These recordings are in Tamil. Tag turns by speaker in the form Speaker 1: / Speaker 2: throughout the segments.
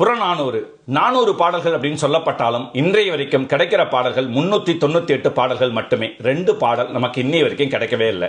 Speaker 1: புறநானூறு நானூறு பாடல்கள் அப்படின்னு சொல்லப்பட்டாலும் இன்றைய வரைக்கும் கிடைக்கிற பாடல்கள் முன்னூத்தி தொண்ணூத்தி எட்டு பாடல்கள் மட்டுமே. ரெண்டு பாடல் நமக்கு இன்னைய வரைக்கும் கிடைக்கவே இல்லை.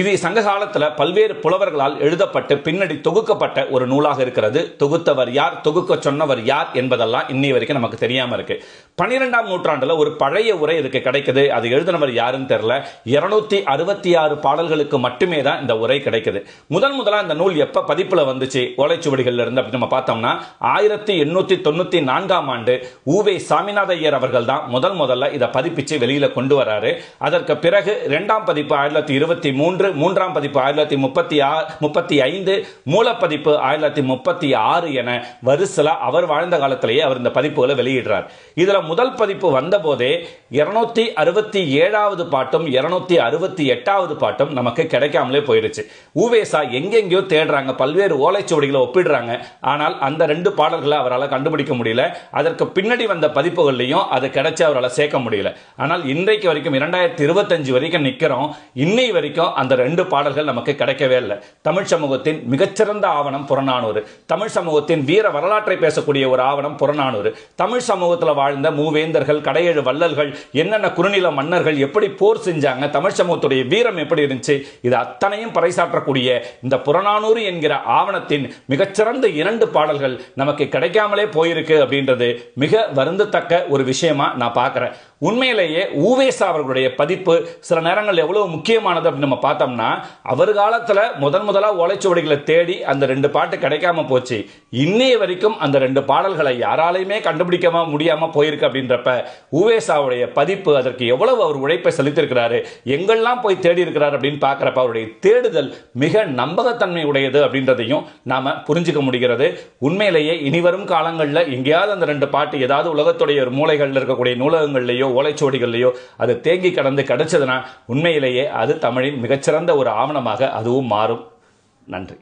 Speaker 1: இது சங்க காலத்துல பல்வேறு புலவர்களால் எழுதப்பட்டு பின்னாடி தொகுக்கப்பட்ட ஒரு நூலாக இருக்கிறது. தொகுத்தவர் யார் தொகுக்க சொன்னவர் யார் என்பதெல்லாம் இன்னைய வரைக்கும் நமக்கு தெரியாம இருக்கு. பன்னிரெண்டாம் நூற்றாண்டில் ஒரு பழைய உரை இதுக்கு கிடைக்குது. அது எழுதினவர் யாருன்னு தெரியல. இருநூத்தி அறுபத்தி ஆறு பாடல்களுக்கு மட்டுமே தான் இந்த உரை கிடைக்குது. முதன் முதலா இந்த நூல் எப்போ பதிப்புல வந்துச்சு? ஓலைச்சுவடிகள்ல இருந்து அப்படின்னு நம்ம பார்த்தோம்னா ஆயிரத்தி எண்ணூத்தி தொண்ணூத்தி நான்காம் ஆண்டு ஊவே சாமிநாத ஐயர் அவர்கள் தான் முதல் முதல்ல இதை பதிப்பிச்சு வெளியில் கொண்டு வராரு. அதற்கு பிறகு இரண்டாம் பதிப்பு ஆயிரத்தி தொள்ளாயிரத்தி இருபத்தி மூன்று மூன்றாம் பதிப்பு ஆயிரத்தி தொள்ளாயிரத்தி முப்பத்தி ஆறு முப்பத்தி ஐந்து மூலப்பதிப்பு ஆயிரத்தி தொள்ளாயிரத்தி முப்பத்தி ஆறு என வரிசலா அவர் வாழ்ந்த காலத்திலேயே அவர் இந்த பதிப்புகளை வெளியிடுறார். இதுல முதல் பதிப்பு வந்தபோதே இருநூத்தி அறுபத்தி ஏழாவது பாட்டும் இருநூத்தி அறுபத்தி எட்டாவது பாட்டும் நமக்கு கிடைக்காமலே போயிடுச்சு. ஊவேசா எங்கெங்கேயோ தேடுறாங்க பல்வேறு ஓலைச்சுவடிகளை ஒப்பிடுறாங்க. ஆனால் அந்த ரெண்டு பாடல்களை அவரால் கண்டுபிடிக்க முடியல. அதற்கு பின்னாடி வந்த பதிப்புகள்லையும் அது கிடைச்சி அவரால் சேர்க்க முடியல. ஆனால் இன்றைக்கு வரைக்கும் இரண்டாயிரத்தி இருபத்தஞ்சு வரைக்கும் நிற்கிறோம் இன்னை வரைக்கும் அந்த ரெண்டு பாடல்கள் நமக்கு கிடைக்கவே இல்லை. தமிழ் சமூகத்தின் மிகச்சிறந்த ஆவணம் புறநானூறு. தமிழ் சமூகத்தின் வீர வரலாற்றை பேசக்கூடிய ஒரு ஆவணம் புறநானூறு. தமிழ் சமூகத்தில் வாழ்ந்த மூவேந்தர்கள் கடையேழு வள்ளல்கள் என்னென்ன குறுநில மன்னர்கள் எப்படி போர் செஞ்சாங்க தமிழ் சமூகத்துடைய வீரம் எப்படி இருந்துச்சு இது அத்தனையும் பறைசாற்றக்கூடிய இந்த புறநானூறு என்கிற ஆவணத்தின் மிகச்சிறந்த இரண்டு பாடல்கள் நமக்கு கிடைக்காமலே போயிருக்கு அப்படின்றது மிக வருந்தத்தக்க ஒரு விஷயமா நான் பார்க்குறேன். உண்மையிலேயே ஊவேசா அவர்களுடைய பதிப்பு சில நேரங்கள் எவ்வளவு முக்கியமானது அப்படின்னு நம்ம பார்த்தோம்னா அவர் காலத்தில் முதன் முதலாக ஓலைச்சுவடிகளை தேடி அந்த ரெண்டு பாட்டு கிடைக்காம போச்சு. இன்னைய வரைக்கும் அந்த ரெண்டு பாடல்களை யாராலையுமே கண்டுபிடிக்காம முடியாம போயிருக்கு அப்படின்றப்ப ஊவேசாவுடைய பதிப்பு அதற்கு எவ்வளவு அவர் உழைப்பை செலுத்தியிருக்கிறாரு எங்கெல்லாம் போய் தேடி இருக்கிறார் அப்படின்னு பார்க்குறப்ப அவருடைய தேடுதல் மிக நம்பகத்தன்மை உடையது அப்படின்றதையும் நாம புரிஞ்சுக்க முடிகிறது. உண்மையிலேயே இனிவரும் காலங்களில் எங்கேயாவது அந்த ரெண்டு பாட்டு ஏதாவது உலகத்துடைய ஒரு மூலைகளில் இருக்கக்கூடிய நூலகங்கள்லையோ ஓலைச்சுவடிகள்லையோ அது தேங்கி கடந்து கிடைச்சதுன்னா உண்மையிலேயே அது தமிழின் மிகச்சிறந்த ஒரு ஆவணமாக அதுவும் மாறும். நன்றி.